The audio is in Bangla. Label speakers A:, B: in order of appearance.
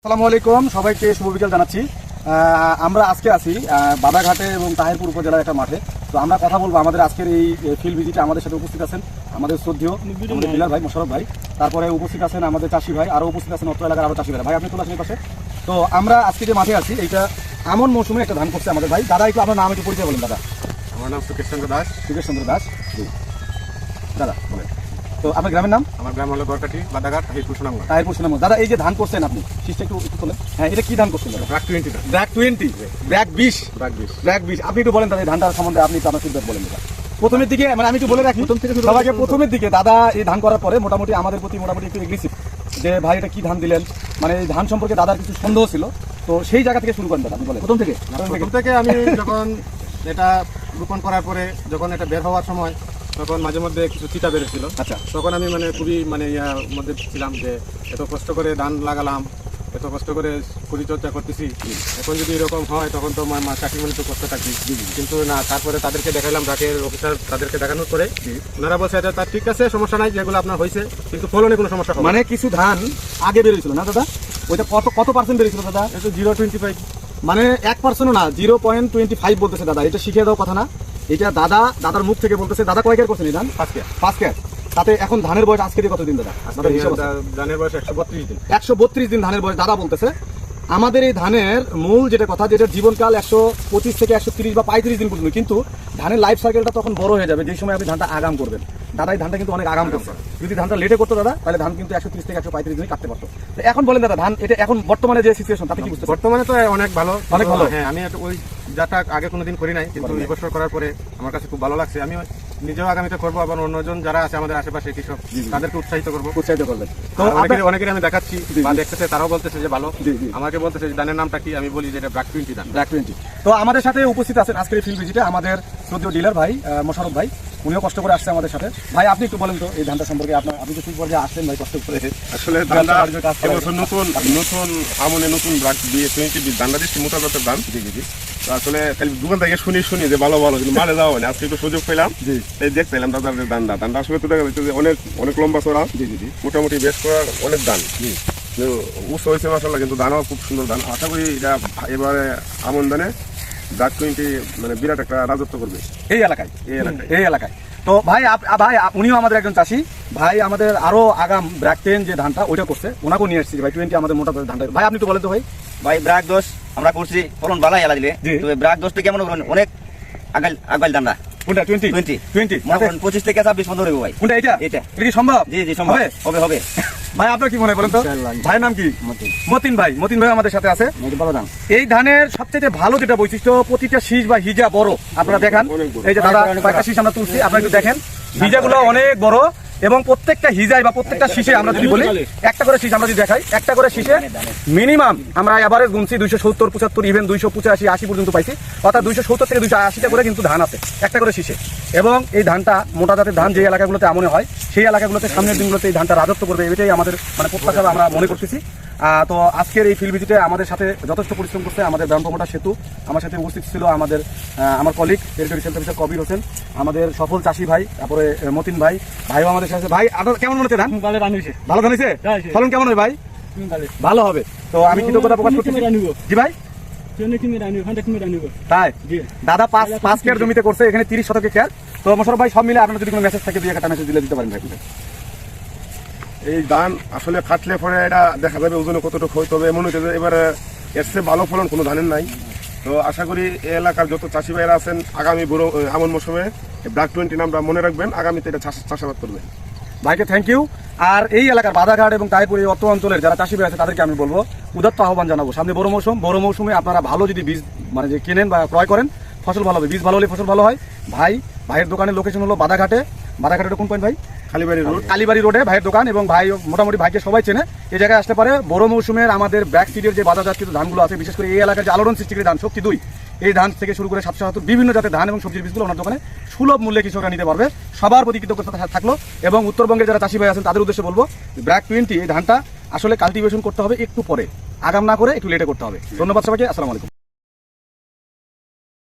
A: আসসালামু আলাইকুম সবাইকে শুভ বিকেল জানাচ্ছি। আমরা আজকে আছি বাদাঘাটে এবং তাহিরপুর উপজেলার একটা মাঠে। তো আমরা কথা বলব আমাদের আজকের এই ফিল্ড ভিজিটে আমাদের সাথে উপস্থিত আছেন আমাদের শ্রদ্ধীয় আমাদের বিলাল ভাই মোশারফ ভাই। তারপরে উপস্থিত আছেন আমাদের চাষি ভাই আরও উপস্থিত আছেন অত্র এলাকার আরও চাষি ভাই ভাই আপনি চলে আসেন পাশে। তো আমরা আজকে যে মাঠে আছি এইটা আমন মৌসুমে একটা ধান করছে আমাদের ভাই। দাদা একটু আপনার নাম একটু পরিচয় বলেন দাদা।
B: আমার নাম সুকেশ চন্দ্র দাস।
A: সুকেশ চন্দ্র দাস। দাদা বলেন। তো আপনার গ্রামের নাম?
B: আমার গ্রাম হলো গড়কাটি বাদাঘাট হিরপুর সুনামগঞ্জ
A: তাহিরপুর সুনাম দাদা এই যে ধান করছেন আপনি শীষটা একটু একটু তোলেন। হ্যাঁ এটা কি ধান করছেন দাদা?
B: BRAC twenty
A: BRAC twenty? BRAC বিশ?
B: ব্রাক বিশ।
A: ব্র্যাক বিশ। আপনি একটু বলেন দাদা এই ধানটার সম্বন্ধে আপনি আপনার ফিডব্যাক বলেন দাদা। প্রথমের দিকে মানে আমি একটু বলে রাখি
B: প্রথম থেকে
A: সবাইকে প্রথমের দিকে দাদা এই ধান করার পরে মোটামুটি আমাদের প্রতি মোটামুটি একটু এগ্রেসিভ যে ভাই এটা কি ধান দিলেন? মানে এই ধান সম্পর্কে দাদার কিছু সন্দেহ ছিল। তো সেই জায়গা থেকে শুরু করেন দাদা আপনি বলেন। থেকে? প্রথম থেকে।
B: প্রথম থেকে আমি যখন এটা রোপণ করার পরে যখন এটা বের হওয়ার সময় তখন মাঝে মধ্যে কিছু চিটা বেরোছিল
A: আচ্ছা।
B: তখন আমি মানে খুবই মানে ইয়ার মধ্যে ছিলাম যে এত কষ্ট করে ধান লাগালাম এত কষ্ট করে পরিচর্যা করতেছি। এখন যদি এরকম হয় তখন তো আমার চাকরি মানে তো কষ্ট থাকি কিন্তু না তারপরে তাদেরকে দেখালাম রাকের অফিসার তাদেরকে দেখানোর পরে ওনারা বলছে এটা তার ঠিক আছে সমস্যা নাই যেগুলো আপনার হয়েছে কিন্তু ফলনে কোনো সমস্যা
A: মানে কিছু ধান আগে বেরিয়েছিল না দাদা? ওইটা কত কত পার্সেন্ট বেরিয়েছিল দাদা?
B: এটা জিরো টোয়েন্টি ফাইভ
A: মানে এক পার্সেন্টও না জিরো পয়েন্ট টোয়েন্টি ফাইভ বলতেছে দাদা এটা শিখিয়ে দেওয়া কথা না। এটা দাদা দাদার মুখ থেকে বলতেছে দাদা কয় কেয়ার করছেন এই ধান? পাঁচ কেয়ার তাতে এখন ধানের বয়স আজকে দিয়ে কতদিন দাদা? হিসাব
B: ধানের বয়স একশো বত্রিশ দিন।
A: একশো বত্রিশ দিন ধানের বয়স। দাদা বলতেছে আমাদের এই ধানের মূল যেটা কথা যেটা জীবনকাল একশো পঁচিশ থেকে একশো তিরিশ বা পঁয়ত্রিশ দিন পর্যন্ত কিন্তু ধানের লাইফ সাইকেলটা তখন বড় হয়ে যাবে। যে সময় আপনি ধানটা আগাম করবেন। দাদা এই ধানটা কিন্তু অনেক আগাম করছে। যদি ধানটা লেটে করতো দাদা তাহলে ধান কিন্তু একশো তিরিশ থেকে একশো পঁয়ত্রিশ দিনে কাটতে পারতো। এখন বলেন দাদা ধান এটা এখন বর্তমানে যে সিচুয়েশন তাতে কি বুঝতে
B: বর্তমানে তো অনেক ভালো।
A: অনেক ভালো।
B: হ্যাঁ আমি ওই যাটা আগে কোনোদিন করি নাই কিন্তু
A: নাই।
B: এবছর করার পরে আমার কাছে খুব ভালো লাগছে। আমি নিজেও আগামীতে করব আবার অন্যজন যারা আছে আমাদের আশেপাশে কৃষক। তাদেরকে উৎসাহিত করব।
A: উৎসাহিত করবেন তো
B: অনেকের অনেকের আমি দেখাচ্ছি বা দেখতেছে তারাও বলতেছে যে ভালো। আমাকে বলতেছে যে ধানের নামটা কি? আমি বলি যে এটা ব্রাক টোয়েন্টি ধান।
A: ব্ল্যাক টোয়েন্টি তো আমাদের সাথে উপস্থিত আছেন আজকের ফিল্ড ভিজিটে আমাদের শ্রদ্ধেয় ডিলার ভাই মোশারফ ভাই উনিও কষ্ট করে আসছে আমাদের সাথে। ভাই আপনি একটু বলেন তো এই ধানটা সম্পর্কে আপনার আপনি তো ঠিক পর্যায়ে আসছেন ভাই কষ্ট করে।
C: আসলে। এবছর নতুন নতুন আমনে নতুন ধানটা দিচ্ছি মোটা জাতের ধান। জি জি আসলে খালি দোকান থেকে শুনি শুনি যে ভালো ভালো কিন্তু মারে যাওয়া হয়নি। আজকে একটু সুযোগ পেলাম। এই দেখতে এলাম দাদার যে ধানটা। ধানটা আসলে তো দেখা যাচ্ছে যে অনেক অনেক লম্বা চড়া
A: জি
C: মোটামুটি বেশ করার অনেক ধান।
A: জি।
C: উচ্চ হয়েছে মাসাল্লাহ কিন্তু ধানও খুব সুন্দর ধান। আশা করি এটা এবারে আমন ধানে ব্রাক টোয়েন্টি মানে বিরাট একটা রাজত্ব করবে।
A: এই এলাকায়।
C: এই এলাকায়।
A: এই এলাকায়। তো ভাই ভাই উনিও আমাদের একজন চাষি। ভাই আমাদের আরও আগাম ব্র্যাক টেন যে ধানটা ওইটা করছে। ওনাকেও নিয়ে এসেছি ভাই টোয়েন্টি আমাদের মোটা ধানটা। ভাই আপনি একটু বলেন তো ভাই।
D: ভাই ব্রাক দোষ আমরা করছি ফলন বালাই এলা দিলে। তো ব্রাক দোষটা কেমন অনেক আগাল আগাল দান্ডা
A: কোনটা? টোয়েন্টি
D: 20
A: টোয়েন্টি
D: পঁচিশ থেকে ছাব্বিশ হবে ভাই।
A: কোনটা? এটা
D: এটা।
A: এটা কি সম্ভব?
D: জি জি সম্ভব?
A: হবে
D: হবে।
A: ভাই আপনার কি মনে হয় বলেন তো? ভাইয়ের নাম কি? মতিন। ভাই মতিন ভাই আমাদের সাথে আছে। এই ধানের সবচেয়ে ভালো যেটা বৈশিষ্ট্য প্রতিটা শীষ বা হিজা বড়। আপনারা দেখান। এই যে দাদা কয়েকটা শীষ আমরা তুলছি আপনারা একটু দেখেন। হিজাগুলো অনেক বড়। এবং প্রত্যেকটা হিজাই বা প্রত্যেকটা শীষে আমরা যদি বলি, একটা করে শীষ আমরা যদি দেখাই, একটা করে শীষে মিনিমাম আমরা এভারেজ গুনছি দুইশো সত্তর, পঁচাত্তর ইভেন দুইশো পঁচাশি, আশি পর্যন্ত পাইছি। অর্থাৎ দুইশো সত্তর থেকে দুইশো আশিটা করে কিন্তু ধান আছে, একটা করে শীষে। এবং এই ধানটা মোটা জাতের ধান যে এলাকাগুলোতে এমন হয়, সেই এলাকাগুলোতে সামনের দিনগুলোতে এই ধানটা রাজত্ব করবে, এটাই আমাদের মানে প্রত্যাশা আমরা মনে করতেছি। তো আজকের এই ফিল্ড ভিজিটে আমাদের সাথে যথেষ্ট পরিশ্রম করছে আমাদের ব্যায়ামপ্রমোটা সেতু। আমার সাথে উপস্থিত ছিল আমাদের আমার colleague territory sales officer Kabir Hossain আমাদের সফল চাষি ভাই তারপরে মতিন ভাই ভাইও আমাদের সাথে ভাই আপনার কেমন মনে হচ্ছে ধান? ভালো ধান হয়েছে। ফলন কেমন হয় ভাই? ভালো। হবে। তো আমি কৃতজ্ঞতা প্রকাশ করছি জি ভাই? তাই? দাদা পাঁচ পাঁচ কেয়ার জমিতে করছে এখানে তিরিশ শতকে কেয়ার। তো মোশারফ ভাই সব মিলে আপনার যদি কোনো মেসেজ থাকে দুই একটা মেসেজ দিলে দিতে পারেন ভাই।
C: এই ধান আসলে কাটলে পরে এটা দেখা যাবে ওজনে কতটুকু হয় তবে মনে হচ্ছে যে এবারে এর চেয়ে ভালো ফলন কোনো ধানের নাই। তো আশা করি এলাকার যত চাষি ভাইরা আছেন, আগামী বড় আমন মৌসুমে ব্ল্যাক টোয়েন্টি নামটা মনে রাখবেন, আগামীতে এটা চাষ- চাষাবাদ করবেন।
A: ভাইকে থ্যাংক ইউ আর এই এলাকার বাধাঘাট এবং তাইপুর এই অত্র অঞ্চলের যারা চাষি আছে, তাদেরকে আমি বলব, উদাত্ত আহ্বান জানাব। সামনে বড় মৌসুম, বড় মৌসুমে আপনারা ভালো যদি বীজ মানে যে কেনেন বা ক্রয় করেন, ফসল ভালো হবে। বীজ ভালো হলে ফসল ভালো হয়। ভাই ভাইয়ের দোকানের লোকেশন হলো বাধাঘাটে বাধাঘাটের কোন পয়েন্ট ভাই?
C: খালিবাড়ি রোড
A: কালীবাড়ি রোডে ভাইয়ের দোকান এবং ভাই মোটামুটি ভাইকে সবাই চেনে। এই জায়গায় আসতে পারে বড় মৌসুমের আমাদের ব্যাক সিডের যে বাজারজাতকৃত ধানগুলো আছে বিশেষ করে এই এলাকার যে আলোড়ন সৃষ্টিকারী ধান শক্তি দুই। এই ধান থেকে শুরু করে সাতশো সাতাত্তর বিভিন্ন জাতের ধান এবং সবজির বীজগুলো ওনার দোকানে সুলভ মূল্যে কৃষকরা নিতে পারবে। সবার প্রতি কৃতজ্ঞতা থাকল এবং উত্তরবঙ্গের যারা চাষি ভাই আছেন তাদের উদ্দেশ্যে বলব ব্র্যাক টোয়েন্টি এই ধানটা আসলে কাল্টিভেশন করতে হবে একটু পরে। আগাম না করে একটু লেটে করতে হবে। ধন্যবাদ সবাইকে আসসালামু আলাইকুম।